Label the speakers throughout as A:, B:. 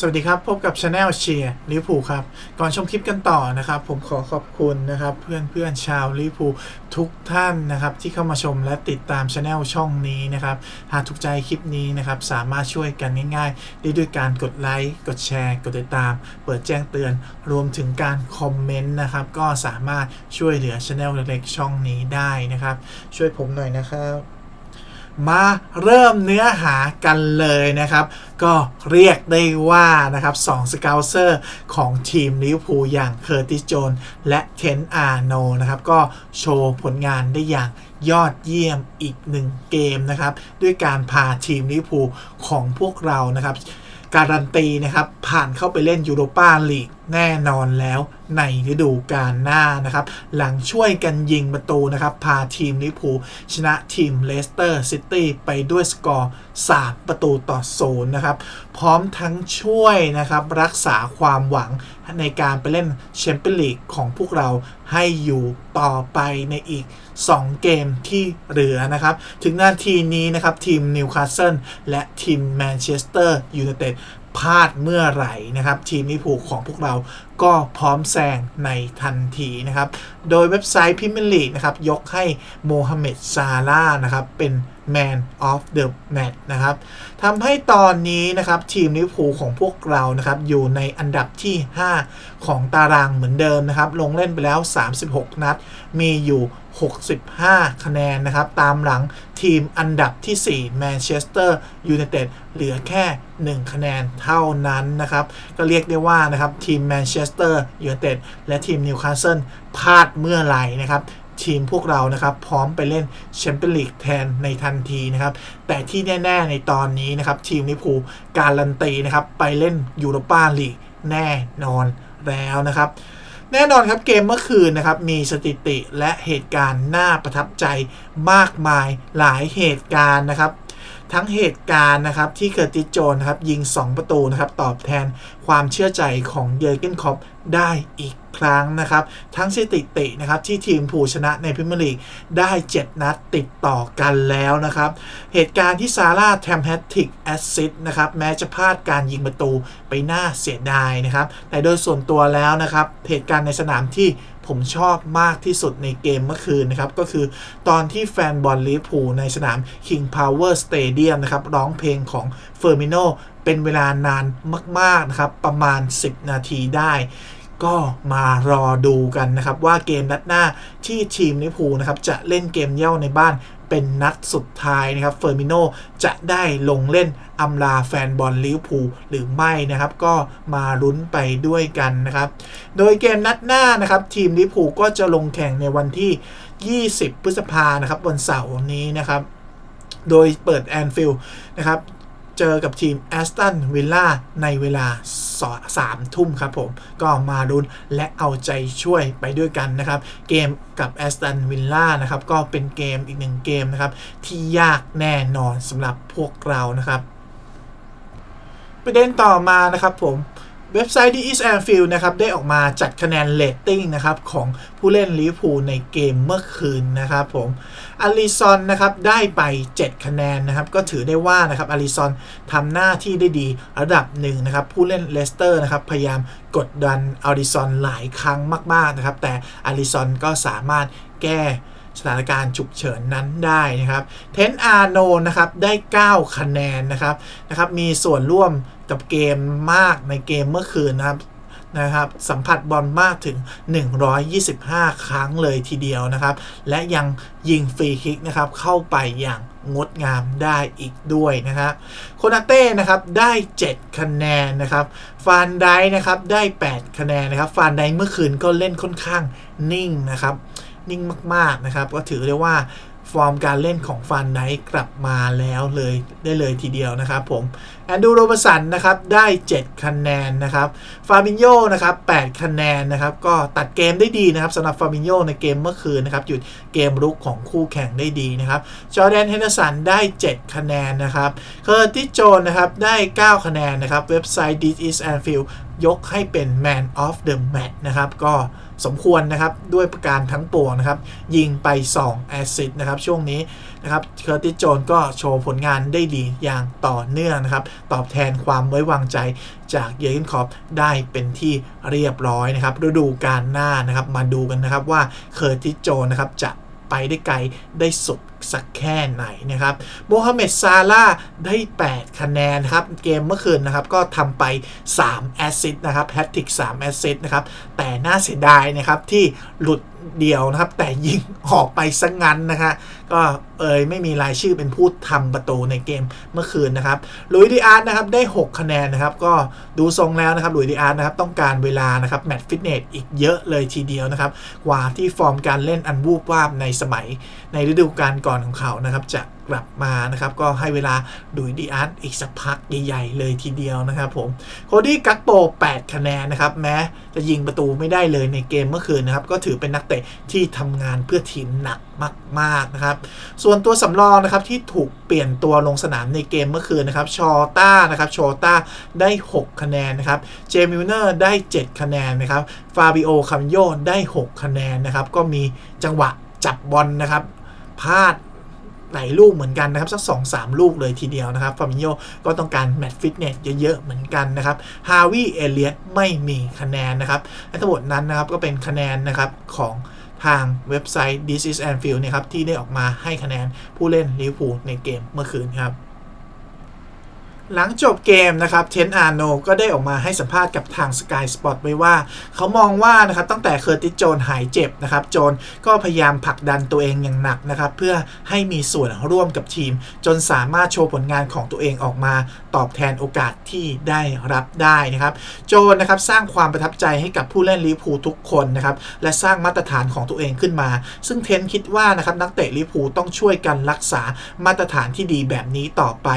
A: สวัสดีครับ พบกับช anel เชียร์ลิพูครับ ก่อนชมคลิปกันต่อนะครับ ผมขอขอบคุณนะครับ เพื่อนเพื่อนชาวลิพูทุกท่านนะครับ ที่เข้ามาชมและติดตามช anel ช่องนี้นะครับ หากถูกใจคลิปนี้นะครับ สามารถช่วยกันง่ายๆ ได้ด้วยการกดไลค์กดแชร์ กดติดตาม เปิดแจ้งเตือน รวมถึงการคอมเมนต์นะครับ ก็สามารถช่วยเหลือช anel เล็กๆช่องนี้ได้นะครับ ช่วยผมหน่อยนะครับ มาเริ่มเนื้อหากันเลยนะครับ ก็เรียกได้ว่านะครับสองสเกลเซอร์ของทีมลิเวอร์พูลอย่างเคอร์ติสโจนและเคนอาร์โนนะครับ ก็โชว์ผลงานได้อย่างยอดเยี่ยมอีกหนึ่งเกมนะครับ ด้วยการพาทีมลิเวอร์พูลของพวกเรานะครับ การันตีนะครับ ผ่านเข้าไปเล่นยูโรปาลีก แน่นอนแล้วในฤดูกาลหน้านะครับ หลังช่วยกันยิงประตูนะครับ พาทีมลิเวพูชนะทีมเลสเตอร์ซิตี้ไปด้วยสกอร์ 3 ประตูต่อศูนย์นะครับ พร้อมทั้งช่วยนะครับ รักษาความหวังในการไปเล่นแชมเปี้ยนลีกของพวกเราให้อยู่ต่อไปในอีก 2 เกมที่เหลือนะครับ ถึงนาทีนี้นะครับ ทีมนิวคาสเซิลและทีมแมนเชสเตอร์ยูไนเต็ด พลาดเมื่อไหร่นะครับ ทีมลิเวอร์พูลของพวกเราก็พร้อมแซงในทันทีนะครับ โดยเว็บไซต์พิมลีกนะครับ ยกให้โมฮัมเหม็ดซาลานะครับ เป็น Man of the Match นะครับทำให้ตอนนี้นะครับ ทีมลิเวอร์พูลของพวกเรานะครับอยู่ในอันดับที่ 5 ของตารางเหมือนเดิมนะครับ ลงเล่นไปแล้ว 36 นัด มีอยู่ 65 คะแนนนะครับ ตามหลังทีมอันดับที่ 4 แมนเชสเตอร์ยูไนเต็ดเหลือแค่ 1 คะแนนเท่านั้นนะครับ ก็เรียกได้ว่านะครับ ทีมแมนเชสเตอร์ยูไนเต็ดและทีมนิวคาสเซิลพลาดเมื่อไหร่นะครับทีมพวกเรานะครับพร้อมไปเล่นแชมเปี้ยนลีกแทนในทันทีนะครับ แต่ที่แน่ ๆ ในตอนนี้นะครับทีมลิเวอร์พูการันตีนะครับ ไปเล่นยูโรปาลีกแน่นอนแล้วนะครับ แน่นอนครับเกมเมื่อคืนนะครับมีสถิติและเหตุการณ์น่าประทับใจมากมายหลายเหตุการณ์นะครับ ทั้งเหตุการณ์นะครับที่เกิดติสโจนครับยิง 2 ประตูนะครับตอบแทนความเชื่อใจของเยอร์เกนคอปได้อีกครั้งนะครับ ทั้งสถิตินะครับที่ทีมผู้ชนะในพรีเมียร์ลีกได้ 7 นัดติดต่อกันแล้วนะครับ เหตุการณ์ที่ซาร่าแทมแฮตติกแอสซิสนะครับแม้จะพลาดการยิงประตูไปหน่าเสียดายนะครับ แต่โดยส่วนตัวแล้วนะครับ เหตุการณ์ในสนามที่ ผมชอบมากที่สุดในเกมเมื่อคืนนะครับ ก็คือตอนที่แฟนบอลลิเวอร์พูลในสนาม King Power Stadium นะครับ ร้องเพลงของเฟอร์มิโนเป็นเวลานานมาก ๆ นะครับ ประมาณ 10 นาทีได้ ก็มารอดูกันนะครับว่าเกมนัดหน้าที่ทีมลิพูนะครับจะเล่นเกมเย่าในบ้านเป็นนัดสุดท้ายนะครับเฟอร์มิโนจะได้ลงเล่นอำลาแฟนบอลลิเวอร์พูลหรือไม่นะครับ ก็มาลุ้นไปด้วยกันนะครับ โดยเกมนัดหน้านะครับ ทีมลิเวอร์พูลก็จะลงแข่งในวันที่ 20 พฤษภานะครับวันเสาร์นี้นะครับ โดยเปิดแอนฟิลด์นะครับ เจอกับทีมแอสตันวิลล่าในเวลาสามทุ่มครับผม ก็มาลุ้นและเอาใจช่วยไปด้วยกันนะครับ เกมกับแอสตันวิลล่านะครับ ก็เป็นเกมอีกหนึ่งเกมนะครับ ที่ยากแน่นอนสำหรับพวกเรานะครับ ประเด็นต่อมานะครับผม เว็บไซต์ The East Anfield นะครับได้ออกมาจัดคะแนนเรตติ้งนะครับของผู้เล่นลิเวอร์พูลในเกมเมื่อคืนนะครับผมอลิซอนนะครับได้ไป 7 คะแนนนะครับก็ถือได้ว่านะครับอลิซอนทำหน้าที่ได้ดีระดับหนึ่งนะครับผู้เล่นเลสเตอร์นะครับพยายามกดดันอลิซอนหลายครั้งมากๆนะครับแต่อลิซอนก็สามารถแก้สถานการณ์ฉุกเฉินนั้นได้นะครับเทนอาโนนะครับได้ 9 คะแนนนะครับนะครับมีส่วนร่วม กับเกมมากในเกมเมื่อคืนนะครับนะครับสัมผัสบอลมากถึง 125 ครั้งเลยทีเดียวนะครับ และยังยิงฟรีคิกนะครับเข้าไปอย่างงดงามได้อีกด้วยนะครับโคนาเต้นะครับได้ 7 คะแนนนะครับ ฟานไดนะครับได้ 8 คะแนนนะครับ ฟานไดเมื่อคืนก็เล่นค่อนข้างนิ่งนะครับ นิ่งมากๆนะครับ ก็ถือได้ว่า ฟอร์มการเล่นของฟันไนท์กลับมาแล้วเลยได้เลยทีเดียวนะครับผมแอนดูโรบสันนะครับได้ 7 คะแนนนะครับฟาบินโยนะครับ8คะแนนนะครับก็ตัดเกมได้ดีนะครับสำหรับฟาบินโยในเกมเมื่อคืนนะครับหยุดเกมรุกของคู่แข่งได้ดีนะครับจอร์แดนเฮนเดอร์สันได้ 7 คะแนนนะครับเคอร์ติโจนนะครับได้ 9 คะแนนนะครับเว็บไซต์ This is Anfield ยกให้เป็น Man of the Match นะครับก็ สมควรนะครับด้วยประการทั้งปวงนะครับ ยิงไป 2 แอสซิสต์นะครับช่วงนี้นะครับเคอร์ติสโจนก็โชว์ผลงานได้ดีอย่างต่อเนื่องนะครับ ตอบแทนความไว้วางใจจากเยอร์กินคอปได้เป็นที่เรียบร้อยนะครับ ฤดูกาลหน้านะครับ มาดูกันนะครับว่าเคอร์ติสโจนนะครับจะไปได้ไกลได้สุดสักแค่ไหนนะครับโมฮัมเหม็ดซาลาได้ 8 คะแนนครับ เกมเมื่อคืนนะครับ ก็ทำไป 3 แอสซิสต์นะครับแฮตติก3แอสซิสต์นะครับ แต่น่าเสียดายนะครับ ที่หลุดเดียวนะครับ แต่ยิงออกไปซะงงั้นนะฮะก็เอยไม่มีรายชื่อเป็นผู้ทำประตูในเกมเมื่อคืนนะครับลุยดิอาร์ตนะครับได้ 6 คะแนนนะครับ ก็ดูทรงแล้วนะครับลุยดิอาร์ตนะครับต้องการเวลานะครับแมตช์ฟิตเนสอีกเยอะเลยทีเดียวนะครับกว่าที่ฟอร์มการเล่นอันวูบวาบในสมัยในฤดูกาลก่อนของเขานะครับจะกลับมานะครับ ก็ให้เวลาดุยดีอาร์ตอีกสักพักใหญ่ๆเลยทีเดียวนะครับผมโคดี้กักโป 8 คะแนนนะครับ แม้จะยิงประตูไม่ได้เลยในเกมเมื่อคืนนะครับ ก็ถือเป็นนักเตะที่ทำงานเพื่อทีมหนักมากๆนะครับ ส่วนตัวสำรองนะครับที่ถูกเปลี่ยนตัวลงสนามในเกมเมื่อคืนนะครับ ชอต้านะครับ ชอต้าได้ 6 คะแนนนะครับ เจมิลเนอร์ได้ 7 คะแนนนะครับ ฟาบิโอคัมโยได้ 6 คะแนนนะครับ ก็มีจังหวะจับบอลนะครับ พลาดหลายลูกเหมือนกันนะครับ สัก2อสามลูกเลยทีเดียวนะครับฟาบิโยก็ต้องการแมตช์ฟิตเนสเยอะ ๆ เหมือนกันนะครับฮาวิเอเลียตไม่มีคะแนนนะครับและทั้งหมดนั้นนะครับก็เป็นคะแนนนะครับของทางเว็บไซต์ This is Anfield นะครับที่ได้ออกมาให้คะแนนผู้เล่นลิเวอร์พูลในเกมเมื่อคืนครับ หลังจบเกมนะครับเทนอาร์โนก็ได้ออกมาให้สัมภาษณ์กับทาง Sky Sport ไว้ว่า เขามองว่านะครับตั้งแต่เคอร์ติสโจนหายเจ็บนะครับโจนก็พยายามผลักดันตัวเองอย่างหนักนะครับเพื่อให้มีส่วนร่วมกับทีม จนสามารถโชว์ผลงานของตัวเองออกมา ตอบแทนโอกาสที่ได้รับได้นะครับโจนนะครับสร้างความประทับใจให้กับผู้เล่นลิเวอร์พูทุกคนนะครับและสร้างมาตรฐานของตัวเองขึ้นมา ซึ่งเทนคิดว่านะครับนักเตะลิเวอร์พูต้องช่วยกันรักษามาตรฐานที่ดีแบบนี้ต่อไป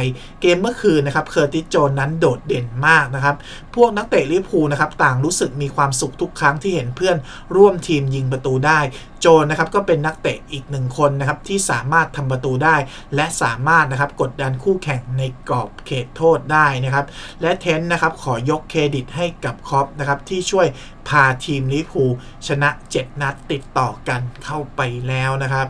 A: เกมเมื่อคืนนะครับเคอร์ติสโจนนั้นโดดเด่นมากนะครับ พวกนักเตะลิเวอร์พูลนะครับต่างรู้สึกมีความสุขทุกครั้งที่เห็นเพื่อนร่วมทีมยิงประตูได้ โจนนะครับก็เป็นนักเตะอีกหนึ่งคนนะครับที่สามารถทำประตูได้ และสามารถนะครับกดดันคู่แข่งในกรอบเขตโทษได้นะครับ และเทนนะครับขอยกเครดิตให้กับคอปนะครับที่ช่วยพาทีมลิเวอร์พูลชนะ 7 นัดติดต่อกันเข้าไปแล้วนะครับ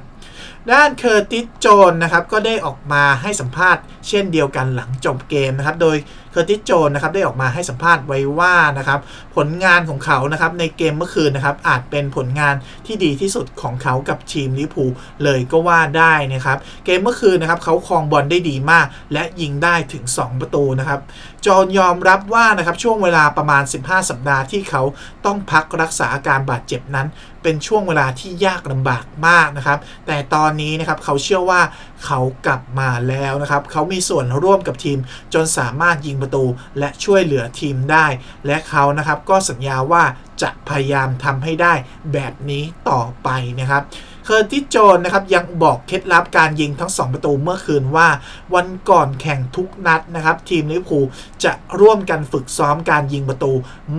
A: ด้านเคอร์ติสโจนนะครับก็ได้ออกมาให้สัมภาษณ์ เช่นเดียวกันหลังจบเกมนะครับ โดยเคอร์ติสโจนนะครับได้ออกมาให้สัมภาษณ์ไว้ว่านะครับผลงานของเขานะครับในเกมเมื่อคืนนะครับอาจเป็นผลงานที่ดีที่สุดของเขากับทีมลิเวอร์พูลเลยก็ว่าได้นะครับ เกมเมื่อคืนนะครับเขาครองบอลได้ดีมาก และยิงได้ถึง 2 ประตูนะครับจอห์นยอมรับว่านะครับช่วงเวลาประมาณ 15 สัปดาห์ที่เขาต้องพักรักษาอาการบาดเจ็บนั้น เป็นช่วงเวลาที่ยากลำบากมากนะครับ แต่ตอนนี้นะครับเขาเชื่อว่าเขากลับมาแล้วนะครับเขามีส่วนร่วมกับทีมจนสามารถยิงประตูและช่วยเหลือทีมได้ และเขานะครับก็สัญญาว่าจะพยายามทำให้ได้แบบนี้ต่อไปนะครับเคอร์ติสโจนนะครับยังบอกเคล็ดลับการยิงทั้ง 2 ประตูเมื่อคืนว่า วันก่อนแข่งทุกนัดนะครับ ทีมลิเวอร์พูลจะร่วมกันฝึกซ้อมการยิงประตู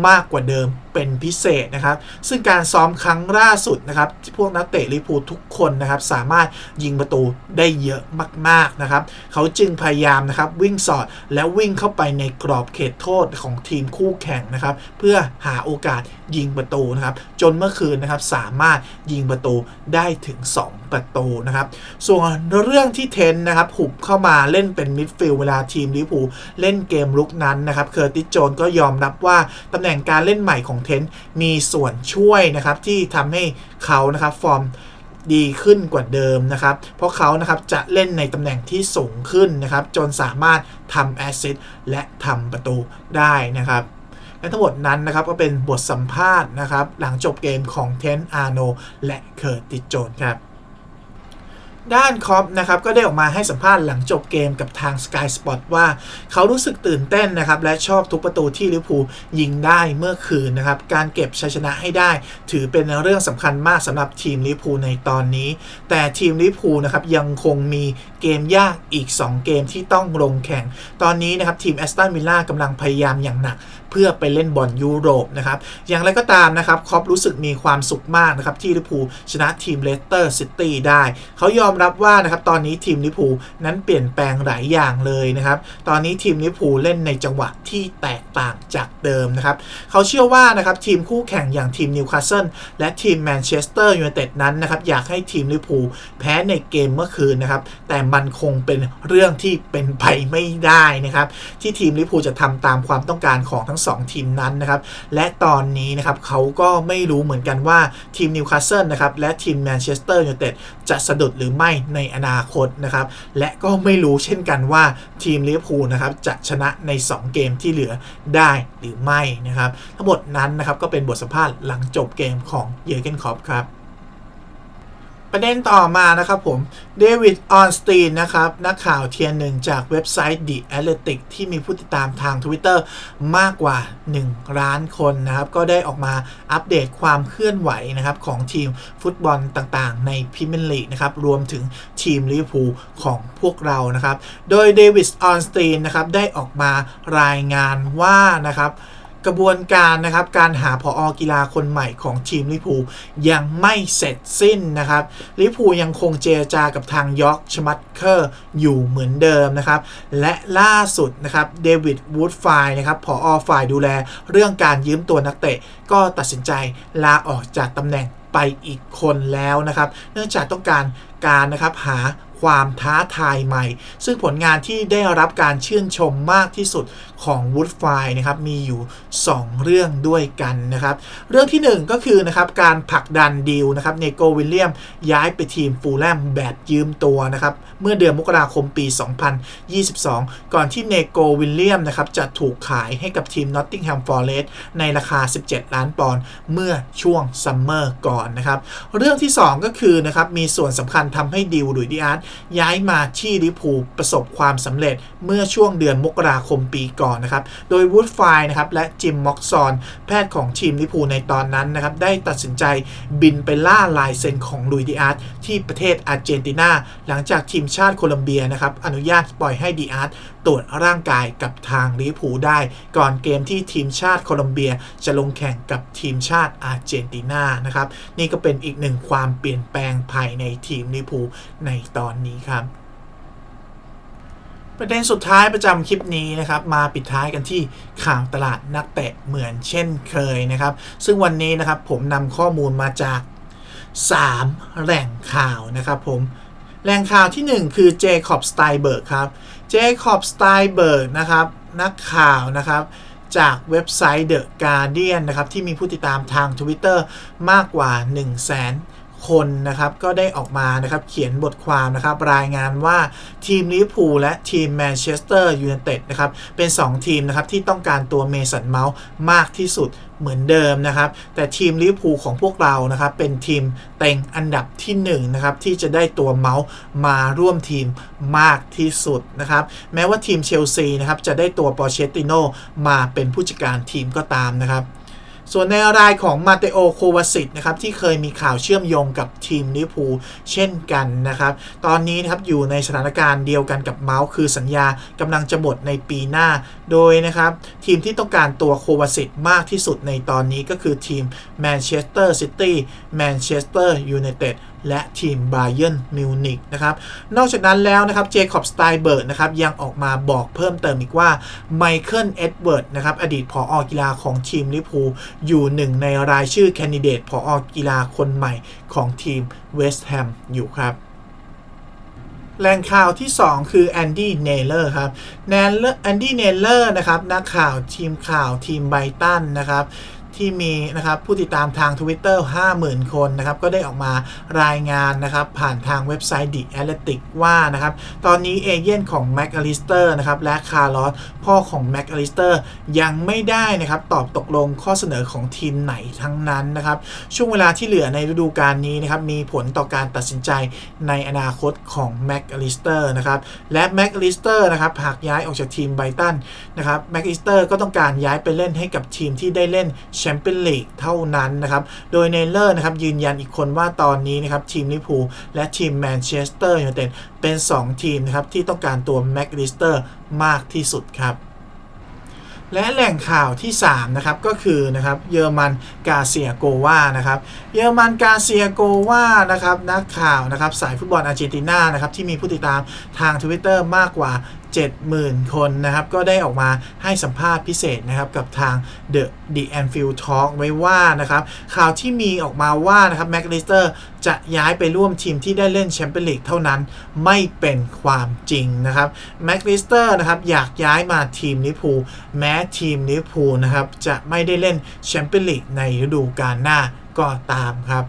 A: มากกว่าเดิมเป็นพิเศษนะครับ ซึ่งการซ้อมครั้งล่าสุดนะครับที่พวกนักเตะลิปูทุกคนนะครับสามารถยิงประตูได้เยอะมากๆนะครับ เขาจึงพยายามนะครับวิ่งสอดและววิ่งเข้าไปในกรอบเขตโทษของทีมคู่แข่งนะครับ เพื่อหาโอกาสยิงประตูนะครับ จนเมื่อคืนนะครับสามารถยิงประตูได้ถึง 2 ประตูนะครับ ส่วนเรื่องที่เทนนะครับหุบเข้ามาเล่นเป็นมิดฟิลด์เวลาทีมลิเวอร์พูลเล่นเกมลุกนั้นนะครับเคอร์ติสโจนก็ยอมรับว่าตำแหน่งการเล่นใหม่ของเทนมีส่วนช่วยนะครับที่ทำให้เขานะครับฟอร์มดีขึ้นกว่าเดิมนะครับ เพราะเขานะครับจะเล่นในตำแหน่งที่สูงขึ้นนะครับ จนสามารถทำแอสซิสต์และทำประตูได้นะครับและทั้งหมดนั้นนะครับก็เป็นบทสัมภาษณ์นะครับ หลังจบเกมของเทนอาร์โนและเคอร์ติสโจนครับ ด้านคอปนะครับก็ได้ออกมาให้สัมภาษณ์หลังจบเกมกับทาง Sky Sport ว่าเขารู้สึกตื่นเต้นนะครับและชอบทุกประตูที่ลิเวอร์พูลยิงได้เมื่อคืนนะครับการเก็บชัยชนะให้ได้ ถือเป็นเรื่องสำคัญมากสำหรับทีมลิเวอร์พูลในตอนนี้ แต่ทีมลิเวอร์พูลนะครับยังคงมีเกมยากอีก 2 เกมที่ต้องลงแข่ง ตอนนี้นะครับทีมแอสตันวิลล่ากำลังพยายามอย่างหนัก เพื่อไปเล่นบอลยุโรปนะครับ อย่างไรก็ตามนะครับครอปรู้สึกมีความสุขมากนะครับ ที่ลิพูชนะทีมเลสเตอร์ซิตี้ได้ เขายอมรับว่านะครับตอนนี้ทีมลิพูนั้นเปลี่ยนแปลงหลายอย่างเลยนะครับ ตอนนี้ทีมลิพูเล่นในจังหวะที่แตกต่างจากเดิมนะครับ เขาเชื่อว่านะครับทีมคู่แข่งอย่างทีมนิวคาสเซิลและทีมแมนเชสเตอร์ยูไนเต็ดนั้นนะครับอยากให้ทีมลิพูแพ้ในเกมเมื่อคืนนะครับ แต่มันคงเป็นเรื่องที่เป็นไปไม่ได้นะครับ ที่ทีมลิพูจะทำตามความต้องการของทั้ง2 ทีมนั้นนะครับและตอนนี้นะครับเขาก็ไม่รู้เหมือนกันว่าทีมนิวคาสเซิลนะครับและทีมแมนเชสเตอร์ยูไนเต็ดจะสะดุดหรือไม่ในอนาคตนะครับและก็ไม่รู้เช่นกันว่าทีมลิเวอร์พูลนะครับจะชนะใน 2 เกมที่เหลือได้หรือไม่นะครับทั้งหมดนั้นนะครับก็เป็นบทสัมภาษณ์หลังจบเกมของเยอร์เกนคอปครับ ประเด็นต่อมานะครับผมเดวิดออนสตีนนะครับนักข่าวเทียนหนึ่งจากเว็บไซต์ The Athletic ที่มีผู้ติดตามทาง Twitter มากกว่า 1 ล้านคนนะครับ ก็ได้ออกมาอัปเดตความเคลื่อนไหวนะครับของทีมฟุตบอลต่างๆ ในพรีเมียร์ลีกนะครับ รวมถึงทีมลิเวอร์พูลของพวกเรานะครับ โดยเดวิดออนสตีนนะครับได้ออกมารายงานว่านะครับ กระบวนการนะครับการหาพออกีฬาคนใหม่ของทีมลิพูยังไม่เสร็จสิ้นนะครับลิพูยังคงเจรจากับทางยอร์กชมัตเคอร์อยู่เหมือนเดิมนะครับและล่าสุดนะครับเดวิดวูดไฟนะครับพออฝ่ายดูแลเรื่องการยืมตัวนักเตะ ก็ตัดสินใจลาออกจากตำแหน่งไปอีกคนแล้วนะครับ เนื่องจากต้องการการนะครับหา ความท้าทายใหม่ ซึ่งผลงานที่ได้รับการชื่นชมมากที่สุดของวูดไฟนะครับมีอยู่ 2 เรื่องด้วยกันนะครับ เรื่องที่ 1 ก็คือนะครับการผลักดันดีลนะครับเนโกวิลเลียมย้ายไปทีมฟูลแลมแบบยืมตัวนะครับเมื่อเดือนมกราคมปี 2022 ก่อนที่เนโกวิลเลียมนะครับจะถูกขายให้กับทีมนอตติงแฮมฟอร์เรสต์ในราคา 17 ล้านปอนด์เมื่อช่วงซัมเมอร์ก่อนนะครับ เรื่องที่ 2 ก็คือนะครับมีส่วนสำคัญทำให้ดิวหลุยดิอาร์ตย้ายมาที่ลิพูประสบความสำเร็จเมื่อช่วงเดือนมกราคมปีก่อนนะครับ โดยวูดไฟนะครับและจิมม็อกซอน แพทย์ของทีมลิพูในตอนนั้นนะครับ ได้ตัดสินใจบินไปล่าลายเซ็นของลุยดิอาร์ตที่ประเทศอาร์เจนตินา หลังจากทีมชาติโคลัมเบียนะครับอนุญาตปล่อยให้ดิอาร์ตตรวจร่างกายกับทางลิพูได้ ก่อนเกมที่ทีมชาติโคลัมเบียจะลงแข่งกับทีมชาติอาร์เจนตินานะครับ นี่ก็เป็นอีกหนึ่งความเปลี่ยนแปลงภายในทีมลิพูในตอนนี้ครับประเด็นสุดท้ายประจำคลิปนี้นะครับมาปิดท้ายกันที่ข่าวตลาดนักเตะเหมือนเช่นเคยนะครับ ซึ่งวันนี้นะครับผมนำข้อมูลมาจาก 3 แหล่งข่าวนะครับผมแหล่งข่าวที่ 1 คือเจคอบสไตเบิร์กครับ เจคอบสไตเบิร์กนะครับนักข่าวนะครับจากเว็บไซต์ The Guardian นะครับที่มีผู้ติดตามทาง Twitter มากกว่า 1 0 0 0 0แสน คนนะครับก็ได้ออกมานะครับเขียนบทความนะครับรายงานว่าทีมลิเวอร์พูลและทีมแมนเชสเตอร์ยูไนเต็ดนะครับเป็น 2 ทีมนะครับที่ต้องการตัวเมสันเมาส์มากที่สุดเหมือนเดิมนะครับ แต่ทีมลิเวอร์พูลของพวกเรานะครับเป็นทีมเต็งอันดับที่1นะครับที่จะได้ตัวเมาส์มาร่วมทีมมากที่สุดนะครับแม้ว่าทีมเชลซีนะครับจะได้ตัวปอเชตติโนมาเป็นผู้จัดการทีมก็ตามนะครับ ส่วนในรายของมาเตโอโควาสิตนะครับที่เคยมีข่าวเชื่อมโยงกับทีมลิวพูเช่นกันนะครับตอนนี้นะครับอยู่ในสถานการณ์เดียวกันกับเมาส์คือสัญญากำลังจะหมดในปีหน้า โดยนะครับทีมที่ต้องการตัวโควาสิตมากที่สุดในตอนนี้ก็คือทีมแมนเชสเตอร์ซิตี้แมนเชสเตอร์ยูไนเต็ด และทีมบาเยนมิวนิกนะครับ นอกจากนั้นแล้วนะครับเจคอบสไตเบิร์ดนะครับยังออกมาบอกเพิ่มเติมอีกว่าไมเคิลเอ็ดเวิร์ดนะครับอดีตผออกีฬาของทีมลิพูอยู่หนึ่งในรายชื่อแคนดิเดตผออกีฬาคนใหม่ของทีมเวสต์แฮมอยู่ครับแหล่งข่าวที่ 2 คือแอนดี้เนเลอร์ครับแอนดี้เนเลอร์นะครับนักข่าวทีมข่าวทีมไบตันนะครับ ที่มีนะครับผู้ติดตามทาง Twitter 50,000 คนนะครับก็ได้ออกมารายงานนะครับผ่านทางเว็บไซต์ The Athletic ว่านะครับตอนนี้เอเย่นของ m c a l i s t e r นะครับและคาร์ลอสพ่อของ m c a l i s t e r ยังไม่ได้นะครับตอบตกลงข้อเสนอของทีมไหนทั้งนั้นนะครับช่วงเวลาที่เหลือในฤดูกาลนี้นะครับมีผลต่อการตัดสินใจในอนาคตของ m c a l i s t e r นะครับและ m c a l l i s t e r นะครับหากย้ายออกจากทีมไบตันนะครับ m c a l l i s t e r ก็ต้องการย้ายไปเล่นให้กับทีมที่ได้เล่นแชมเปี้ยนลีกเท่านั้นนะครับ โดยเนเลอร์นะครับยืนยันอีกคนว่าตอนนี้นะครับทีมลิเวอร์พูลและทีมแมนเชสเตอร์ยูไนเต็ดเป็น 2 ทีมนะครับที่ต้องการตัวแม็กลิสเตอร์มากที่สุดครับ และแหล่งข่าวที่3นะครับก็คือนะครับเยอรมันกาเซียโกวานะครับเยอรมันกาเซียโกวานะครับนักข่าวนะครับสายฟุตบอลอาร์เจนตินานะครับที่มีผู้ติดตามทาง Twitter มากกว่า 70,000 คนนะครับก็ได้ออกมาให้สัมภาษณ์พิเศษนะครับกับทาง The The Anfield Talk ไว้ว่านะครับข่าวที่มีออกมาว่านะครับแม็กลิสเตอร์ จะย้ายไปร่วมทีมที่ได้เล่นแชมเปี้ยนลีกเท่านั้นไม่เป็นความจริงนะครับแม็กลิสเตอร์นะครับอยากย้ายมาทีมลิเวอร์พูแม้ทีมลิเวอร์พูนะครับจะไม่ได้เล่นแชมเปี้ยนลีกในฤดูกาลหน้าก็ตามครับ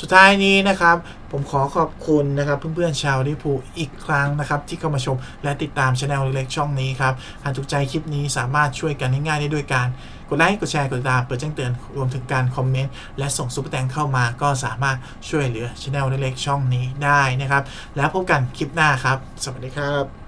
A: สุดท้ายนี้นะครับ ผมขอขอบคุณนะครับเพื่อนๆชาวลิพูอีกครั้งนะครับ ที่เข้ามาชมและติดตามช anel เล็กๆช่องนี้ครับ หากถูกใจคลิปนี้สามารถช่วยกันง่ายๆได้ด้วยการกดไลค์กดแชร์กดติดตามเปิดแจ้งเตือนรวมถึงการคอมเมนต์และส่งซุปเปอร์แตงเข้ามาก็สามารถช่วยเหลือช anel เล็กๆช่องนี้ได้นะครับ แล้วพบกันคลิปหน้าครับ สวัสดีครับ